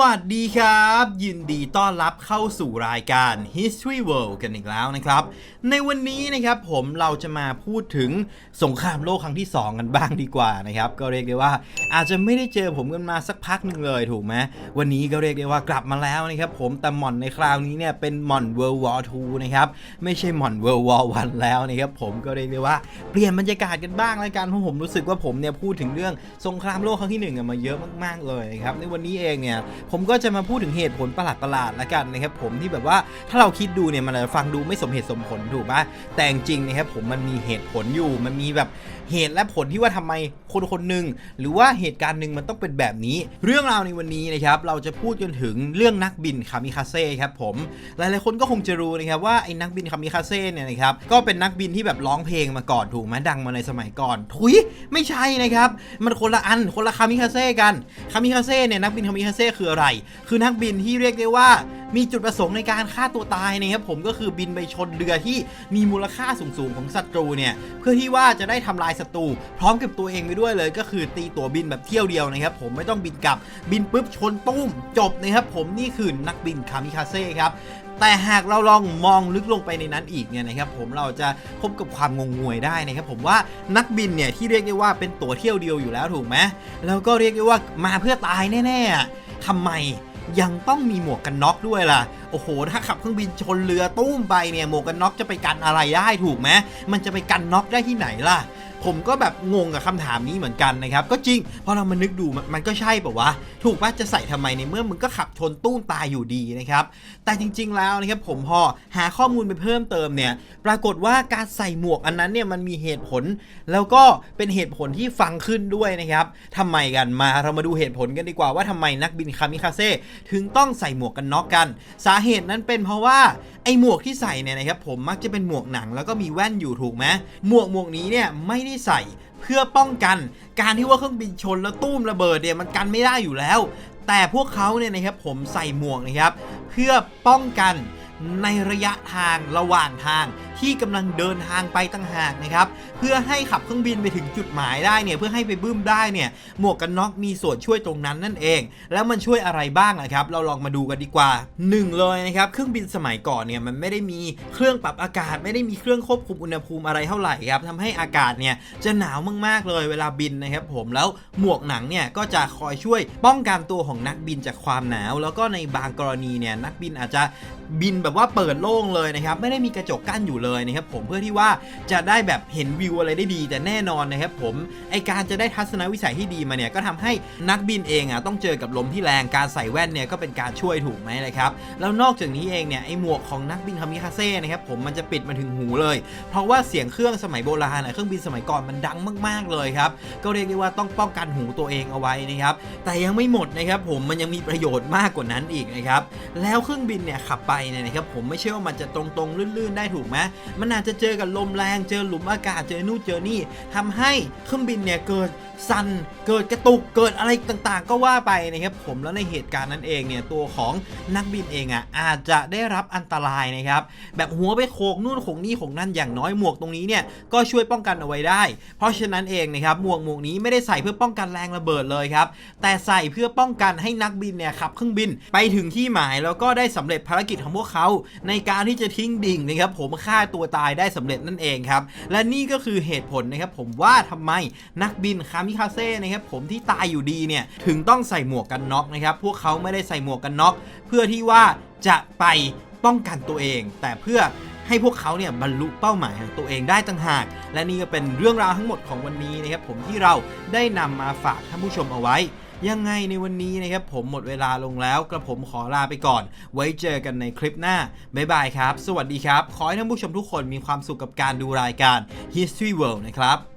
วัสดีครับ ยินดีต้อนรับเข้าสู่รายการ History World กันอีกแล้วนะครับ ในวันนี้นะครับผมเราจะมาพูดถึงสงครามโลกครั้งที่ 2 กันบ้างดีกว่านะครับ ก็เรียกได้ว่าอาจจะไม่ได้เจอผมกันมาสักพักหนึ่งเลยถูกไหมวันนี้ก็เรียกได้ว่ากลับมาแล้วนะครับผมแต่หม่อนในคราวนี้เนี่ยเป็นหม่อน World War II นะครับไม่ใช่หม่อน World War 1แล้วนะครับผมก็เรียกได้ว่าเปลี่ยนบรรยากาศกันบ้างแล้วกันเพราะผมรู้สึกว่าผมเนี่ยพูดถึงเรื่องสงครามโลกครั้งที่หนึ่งมาเยอะมากๆเลยนะครับในวันนี้เองเนี่ยผมก็จะมาพูดถึงเหตุผลประหลาดๆละกันนะครับผมที่แบบว่าถ้าเราคิดดูเนี่ยมันอาจจะฟังดูไม่สมเหตุสมผลถูกปะแต่จริงนะครับผมมันมีเหตุผลอยู่มันมีแบบเหตุและผลที่ว่าทำไมคนคนหนึ่งหรือว่าเหตุการณ์หนึ่งมันต้องเป็นแบบนี้ เรื่องราวในวันนี้นะครับเราจะพูดกันถึงเรื่องนักบินคามิคาเซ่ครับผมหลายๆคนก็คงจะรู้นะครับว่าไอ้นักบินคามิคาเซ่เนี่ยนะครับก็เป็นนักบินที่แบบร้องเพลงมาก่อนถูกไหมดังมาในสมัยก่อน ทุยไม่ใช่นะครับ มันคนละอันคนละคามิคาเซ่กันคามิคาเซ่เนี่ยนักบินคามิคาเซ่คืออะไร คือนักบินที่เรียกได้ว่า มีจุดประสงค์ในการฆ่าตัวตายนะครับผมก็คือบินไปชนเรือที่มีมูลค่าสูงๆของศัตรูเนี่ยเพื่อที่ว่าจะได้ทำลายศัตรูพร้อมกับตัวเองไปด้วยเลยก็คือตีตั๋วบินแบบเที่ยวเดียวนะครับผมไม่ต้องบินกลับบินปุ๊บชนตุ้มจบนะครับผมนี่คือนักบินคามิคาเซ่ครับแต่หากเราลองมองลึกลงไปในนั้นอีกเนี่ยนะครับผมเราจะพบกับความงงงวยได้นะครับผมว่านักบินเนี่ยที่เรียกได้ว่าเป็นตั๋วเที่ยวเดียวอยู่แล้วถูกไหมแล้วก็เรียกได้ว่ามาเพื่อตายแน่ๆ ทำไมยังต้องมีหมวกกันน็อกด้วยล่ะ โอ้โห ถ้าขับเครื่องบินชนเรือตุ้มไปเนี่ยหมวกกันน็อกจะไปกันอะไรได้ถูกไหมมันจะไปกันน็อกได้ที่ไหนล่ะผมก็แบบงงกับคำถามนี้เหมือนกันนะครับ ก็จริงพอเรามานึกดูมันมันก็ใช่ป่าวะ ถูกปะจะใส่ทำไมในเมื่อมึงก็ขับชนตู้มตายอยู่ดีนะครับ แต่จริง ๆ แล้วนะครับผมพอหาข้อมูลไปเพิ่มเติมเนี่ย ปรากฏว่าการใส่หมวกอันนั้นเนี่ยมันมีเหตุผล แล้วก็เป็นเหตุผลที่ฟังขึ้นด้วยนะครับทำไมกันมาเรามาดูเหตุผลกันดีกว่าว่าทำไมนักบินคามิคาเซ่ถึงต้องใส่หมวกกันน็อกกัน สาเหตุนั้นเป็นเพราะว่าไอหมวกที่ใส่เนี่ยนะครับผมมักจะเป็นหมวกหนังแล้วก็มีแว่นอยู่ถูกไหมหมวกหมวกนี้เนี่ยไม่ได้ใส่เพื่อป้องกัน การที่ว่าเครื่องบินชนแล้วตุ้มระเบิดเนี่ยมันกันไม่ได้อยู่แล้ว แต่พวกเขาเนี่ยนะครับผมใส่หมวกนะครับ เพื่อป้องกันในระยะทางระหว่างทาง ที่กำลังเดินทางไปต่างหากนะครับเพื่อให้ขับเครื่องบินไปถึงจุดหมายได้เนี่ยเพื่อให้ไปบึ้มได้เนี่ยหมวกกันน็อกมีส่วนช่วยตรงนั้นนั่นเอง แล้วมันช่วยอะไรบ้างนะครับเราลองมาดูกันดีกว่าหนึ่งเลยนะครับเครื่องบินสมัยก่อนเนี่ยมันไม่ได้มีเครื่องปรับอากาศ ไม่ได้มีเครื่องควบคุมอุณหภูมิอะไรเท่าไหร่ครับทำให้อากาศเนี่ยจะหนาวมากๆเลยเวลาบินนะครับผมแล้วหมวกหนังเนี่ยก็จะคอยช่วยป้องกันตัวของนักบินจากความหนาว แล้วก็ในบางกรณีเนี่ยนักบินอาจจะบินแบบว่าเปิดโล่งเลยนะครับไม่ได้มีกระจกกั้นอยู่เลยยนะครับผมเพื่อที่ว่าจะได้แบบเห็นวิวอะไรได้ดี แต่แน่นอนนะครับผมไอการจะได้ทัศนวิสัยที่ดีมาเนี่ยก็ทำให้นักบินเองอะต้องเจอกับลมที่แรงการใส่แว่นเนี่ยก็เป็นการช่วยถูกไหมเลยครับแล้วนอกจากนี้เองเนี่ยไอหมวกของนักบินคามิคาเซ่นะครับผมมันจะปิดมาถึงหูเลย เพราะว่าเสียงเครื่องสมัยโบราณอเครื่องบินสมัยก่อนมันดังมาก ๆเลยครับก็เรียกได้ว่าต้องป้องกันหูตัวเองเอาไว้นะครับแต่ยังไม่หมดนะครับผมมันยังมีประโยชน์มากกว่านั้นอีกนะครับแล้วเครื่องบินเนี่ยขับไปเนี่ยนะครับผมไม่ใช่ว่ามันจะตรงๆลื่นๆได้ถูกไหมมันอาจจะเจอกับลมแรงเจอหลุมอากาศเจอนู่นเจอนี่ทำให้เครื่องบินเนี่ยเกิดสั่นเกิดกระตุกเกิดอะไรต่างๆ ก็ว่าไปนะครับผมแล้วในเหตุการณ์นั้นเองเนี่ยตัวของนักบินเองอะอาจจะได้รับอันตรายนะครับแบบหัวไปโขกนู่นโขกนี่โขกนั่นอย่างน้อยหมวกตรงนี้เนี่ยก็ช่วยป้องกันเอาไว้ได้ เพราะฉะนั้นเองนะครับหมวกหมวกนี้ไม่ได้ใส่เพื่อป้องกันแรงระเบิดเลยครับแต่ใส่เพื่อป้องกันให้นักบินเนี่ยขับเครื่องบินไปถึงที่หมายแล้วก็ได้สำเร็จภารกิจของพวกเขา ในการที่จะทิ้งดิ่งนะครับผมฆ่าตัวตายได้สำเร็จนั่นเองครับ และนี่ก็คือเหตุผลนะครับผมว่าทำไมนักบินคามิคาเซ่นะครับผมที่ตายอยู่ดีเนี่ยถึงต้องใส่หมวกกันน็อกนะครับพวกเขาไม่ได้ใส่หมวกกันน็อกเพื่อที่ว่าจะไปป้องกันตัวเอง แต่เพื่อให้พวกเขาเนี่ยบรรลุเป้าหมายของตัวเองได้ต่างหาก และนี่ก็เป็นเรื่องราวทั้งหมดของวันนี้นะครับผมที่เราได้นำมาฝากท่านผู้ชมเอาไว้ ยังไงในวันนี้นะครับผมหมดเวลาลงแล้วกระผมขอลาไปก่อน ไว้เจอกันในคลิปหน้า บ๊ายบายครับ สวัสดีครับ ขอให้ท่านผู้ชมทุกคนมีความสุขกับการดูรายการ History World นะครับ